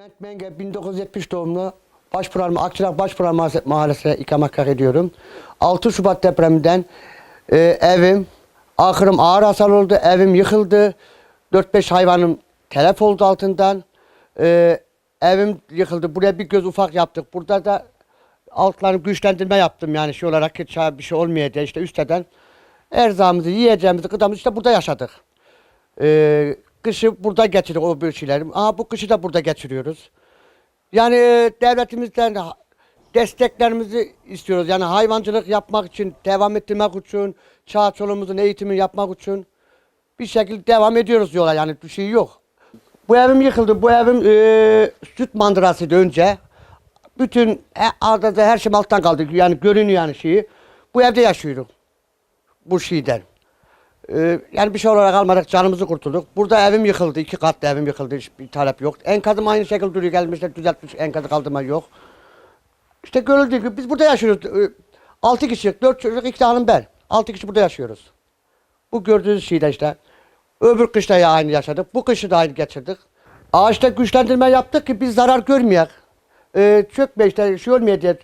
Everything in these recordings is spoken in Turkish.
Bülent Menge 1970 doğumlu Başpınar, Akçırak Başpınar Mahallesi- Mahallesi'ne ikametgah ediyorum. 6 Şubat depreminden e, evim, ahırım ağır hasar oldu, evim yıkıldı. 4-5 hayvanım telef oldu altından. E, evim yıkıldı. Buraya bir göz ufak yaptık. Burada da altlarını güçlendirme yaptım yani şey olarak hiç ha- bir şey olmayacak işte üstten erzağımızı yiyeceğimizi gıdamızı işte burada yaşadık. Ee, kışı burada geçirdik o şeyler. Aha bu kışı da burada geçiriyoruz. Yani e, devletimizden desteklerimizi istiyoruz. Yani hayvancılık yapmak için, devam ettirmek için, çağ çoluğumuzun eğitimini yapmak için bir şekilde devam ediyoruz yola yani bir şey yok. Bu evim yıkıldı. Bu evim e, süt mandırasıydı önce. Bütün adada her şey alttan kaldı. Yani görünüyor yani şeyi. Bu evde yaşıyorum. Bu şeyden. Ee, yani bir şey olarak almadık, canımızı kurtulduk. Burada evim yıkıldı, iki katlı evim yıkıldı, hiçbir talep yok. Enkazım aynı şekilde duruyor, gelmişler düzeltmiş, enkazı kaldırma yok. İşte görüldüğü gibi biz burada yaşıyoruz. Ee, Altı kişi, dört çocuk, iki hanım ben. Altı kişi burada yaşıyoruz. Bu gördüğünüz şeyde işte. Öbür kışta ya aynı yaşadık, bu kışı da aynı geçirdik. Ağaçta güçlendirme yaptık ki biz zarar görmeyek. Ee, çökme işte, şey olmayacak.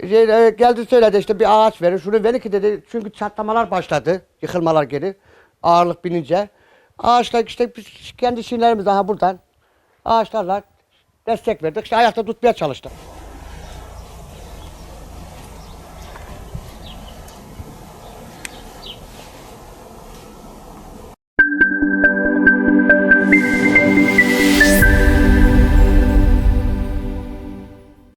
Şey, e, geldi söyledi işte bir ağaç verin şunu verin ki dedi çünkü çatlamalar başladı yıkılmalar geri ağırlık binince ağaçlar işte biz kendi şeylerimiz daha buradan ağaçlarla destek verdik işte ayakta tutmaya çalıştık.